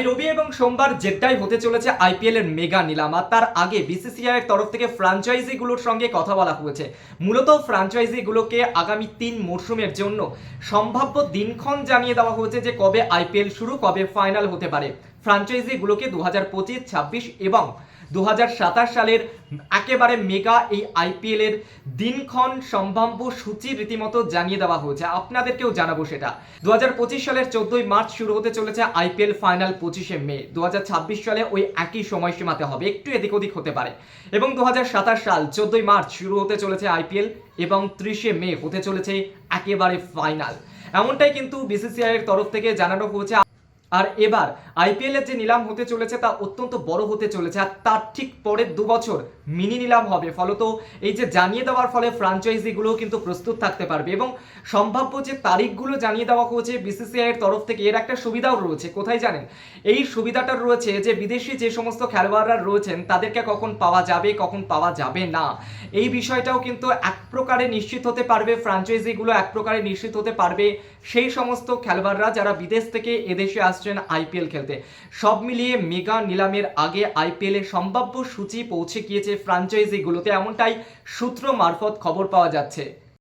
আগামী রবি এবং সোমবার জেদ্দায় হতে চলেছে আইপিএল এর মেগা নিলাম তার আগে বিসিসিআই এর তরফ থেকে ফ্রাঞ্চাইজি গুলোর সঙ্গে কথা বলা হয়েছে। মূলত ফ্র্যাঞ্চাইজিগুলোকে আগামী তিন মরশুমের জন্য সম্ভাব্য দিনক্ষণ জানিয়ে দেওয়া হয়েছে যে কবে আইপিএল শুরু, কবে ফাইনাল হতে পারে। ফ্র্যাঞ্চাইজিগুলোকে দু হাজার পঁচিশ, ছাব্বিশ এবং দু হাজার সাতাশ সালের একেবারে মেগা এই আইপিএল এর দিনক্ষণ সম্ভাব্য সূচি রীতিমতো জানিয়ে দেওয়া হয়েছে। আপনাদেরকেও জানাব সেটা। দু হাজার পঁচিশ সালের চোদ্দই মার্চ শুরু হতে চলেছে আইপিএল ফাইনাল পঁচিশে মে। দু হাজার ছাব্বিশ সালে ওই একই সময়সীমাতে হবে। একটু এদিক ওদিক হতে পারে। এবং দু হাজার সাতাশ সাল চোদ্দই মার্চ শুরু হতে চলেছে আইপিএল এবং ত্রিশে মে হতে চলেছে একেবারে ফাইনাল। এমনটাই কিন্তু বিসিসিআই এর তরফ থেকে জানানো হয়েছে। আর এবার আইপিএল এর যে নিলাম হতে চলেছে তা অত্যন্ত বড় হতে চলেছে, আর তার ঠিক পরের দু বছর মিনি নিলাম হবে। ফলত এই যে জানিয়ে দেওয়ার ফলে ফ্রাঞ্চাইজিগুলো কিন্তু প্রস্তুত থাকতে পারবে এবং সম্ভাব্য যে তারিখগুলো জানিয়ে দেওয়া হয়েছে বিসিসিআই এর তরফ থেকে, এর একটা সুবিধাও রয়েছে। কোথায় জানেন? এই সুবিধাটা রয়েছে যে বিদেশি যে সমস্ত খেলোয়াড়রা রয়েছেন, তাদেরকে কখন পাওয়া যাবে, কখন পাওয়া যাবে না? এই বিষয়টাও কিন্তু এক প্রকারে নিশ্চিত হতে পারবে ফ্রাঞ্চাইজিগুলো এক প্রকারে নিশ্চিত হতে পারবে। সেই সমস্ত খেলোয়াড়রা যারা বিদেশ থেকে এদেশে আসছেন আইপিএল খেলতে। সব মিলিয়ে মেগা নিলামের আগে আইপিএল এর সম্ভাব্য সূচি পৌঁছে গিয়েছে ফ্রাঞ্চাইজিগুলোতে। এমনটাই সূত্র মারফত খবর পাওয়া যাচ্ছে।